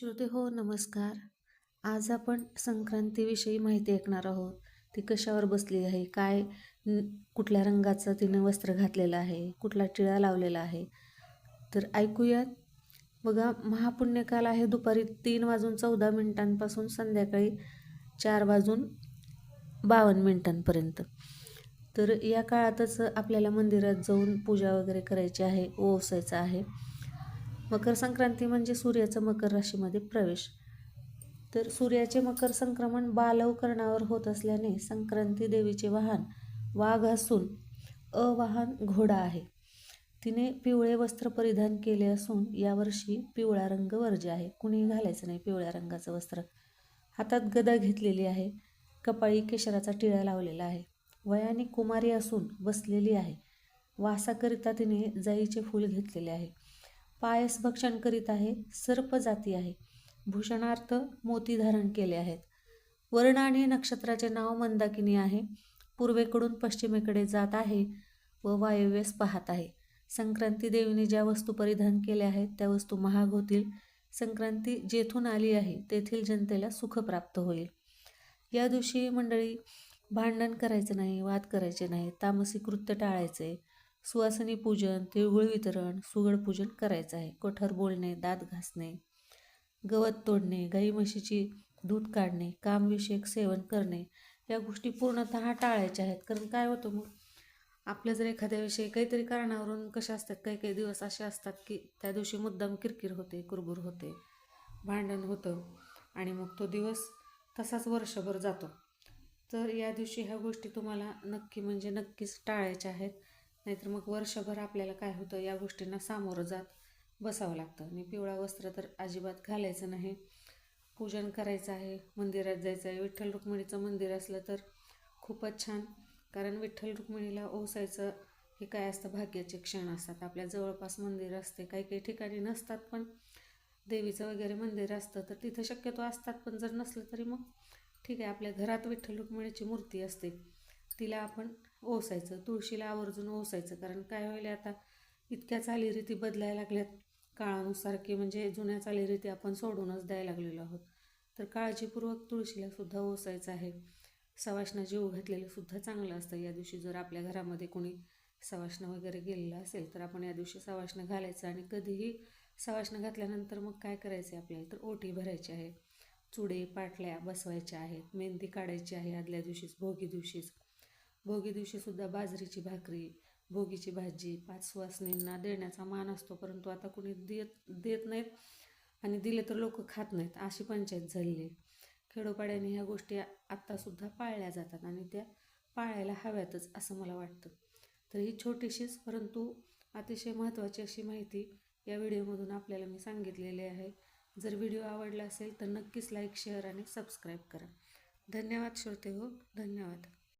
श्रोते हो नमस्कार. आज आपण संक्रांतीविषयी माहिती ऐकणार आहोत. ती कशावर बसली आहे? काय कुठल्या रंगाचं तिनं वस्त्र घातलेलं आहे? कुठला टिळा लावलेला आहे? तर ऐकूयात. बघा महापुण्यकाल आहे दुपारी तीन वाजून चौदा मिनिटांपासून संध्याकाळी चार वाजून बावन्न मिनिटांपर्यंत. तर या काळातच आपल्याला मंदिरात जाऊन पूजा वगैरे करायची आहे ओवसायचं आहे. मकर संक्रांती म्हणजे सूर्याचा मकर राशीमध्ये प्रवेश. तर सूर्याचे मकर संक्रमण बालवकरणावर होत असल्याने संक्रांती देवीचे वाहन वाघ असून अवाहन घोडा आहे. तिने पिवळे वस्त्र परिधान केले असून यावर्षी पिवळा रंग वर्ज्य आहे. कुणी घालायचं नाही पिवळ्या रंगाचं वस्त्र. हातात गदा घेतलेली आहे. कपाळी केशराचा टिळा लावलेला आहे. वयाने कुमारी असून बसलेली आहे. वासाकरिता तिने जाईचे फूल घेतलेले आहे. पायस भक्षण करीत आहे सर्प जाती आहे. भूषणार्थ मोती धारण केले आहेत. वर्ण आणि नक्षत्राचे नाव मंदाकिनी आहे. पूर्वेकडून पश्चिमेकडे जात आहे व वायव्यस पाहत आहे. संक्रांती देवीने ज्या वस्तू परिधान केल्या आहेत त्या वस्तू महाग होतील. संक्रांती जेथून आली आहे तेथील जनतेला सुख प्राप्त होईल. या दिवशी मंडळी भांडण करायचं नाही वाद करायचे नाही तामसी कृत्य टाळायचे. सुवासनी पूजन तिळगुळ वितरण सुगड पूजन करायचं आहे. कोठर बोलणे दात घासणे गवत तोडणे गाई म्हशीची दूध काढणे कामविषयक सेवन करणे या गोष्टी पूर्णतः टाळायच्या आहेत. कारण काय होतं मग? आपलं जर एखाद्याविषयी काहीतरी कारणावरून कशा असतात काही काही दिवस असे असतात की त्या दिवशी मुद्दाम किरकिर होते कुरबुर होते भांडण होतं आणि मग तो दिवस तसाच वर्षभर जातो. तर या दिवशी ह्या गोष्टी तुम्हाला नक्की म्हणजे नक्कीच टाळायच्या आहेत. नाहीतर मग वर्षभर आपल्याला काय होतं या गोष्टींना सामोरं जात बसावं लागतं. आणि पिवळा वस्त्र तर अजिबात घालायचं नाही. पूजन करायचं आहे मंदिरात जायचं आहे. विठ्ठल रुक्मिणीचं मंदिर असलं तर खूपच छान. कारण विठ्ठल रुक्मिणीला ओसायचं हे काय असतं भाग्याचे क्षण असतात. आपल्या जवळपास मंदिर असते काही काही ठिकाणी नसतात पण देवीचं वगैरे मंदिर असतं तर तिथं शक्यतो असतात. पण जर नसलं तरी मग ठीक आहे आपल्या घरात विठ्ठल रुक्मिणीची मूर्ती असते. तिला आपण ओसायचं तुळशीला आवर्जून ओसायचं. कारण काय होईल आता इतक्या चालीरीती बदलायला लागल्यात काळानुसार की म्हणजे जुन्या चालीरीती आपण सोडूनच द्यायला लागलेलो आहोत. तर काळजीपूर्वक तुळशीला सुद्धा ओसायचं आहे. सवाष्णा जीव घातलेलं सुद्धा चांगलं असतं. या दिवशी जर आपल्या घरामध्ये कोणी सवाष्ण वगैरे गेलेलं असेल तर आपण या दिवशी सवाष्ण घालायचं आणि कधीही सवाष्ण घातल्यानंतर मग काय करायचं आहे आपल्याला? तर ओटी भरायची आहे. चुडे पाटल्या बसवायच्या आहेत. मेहंदी काढायची आहे आदल्या दिवशीच भोगी दिवशीच. भोगी दिवशीसुद्धा बाजरीची भाकरी भोगीची भाजी पाच सुवासनींना देण्याचा मान असतो परंतु आता कुणी देत देत नाहीत आणि दिले तर लोक खात नाहीत अशी पंचायत झालेली आहे. खेडोपाड्याने ह्या गोष्टी आत्तासुद्धा पाळल्या जातात आणि त्या पाळायला हव्यातच असं मला वाटतं. तर ही छोटीशीच परंतु अतिशय महत्त्वाची अशी माहिती या व्हिडिओमधून आपल्याला मी सांगितलेली आहे. जर व्हिडिओ आवडला असेल तर नक्कीच लाईक शेअर आणि सबस्क्राईब करा. धन्यवाद श्रोते हो. धन्यवाद.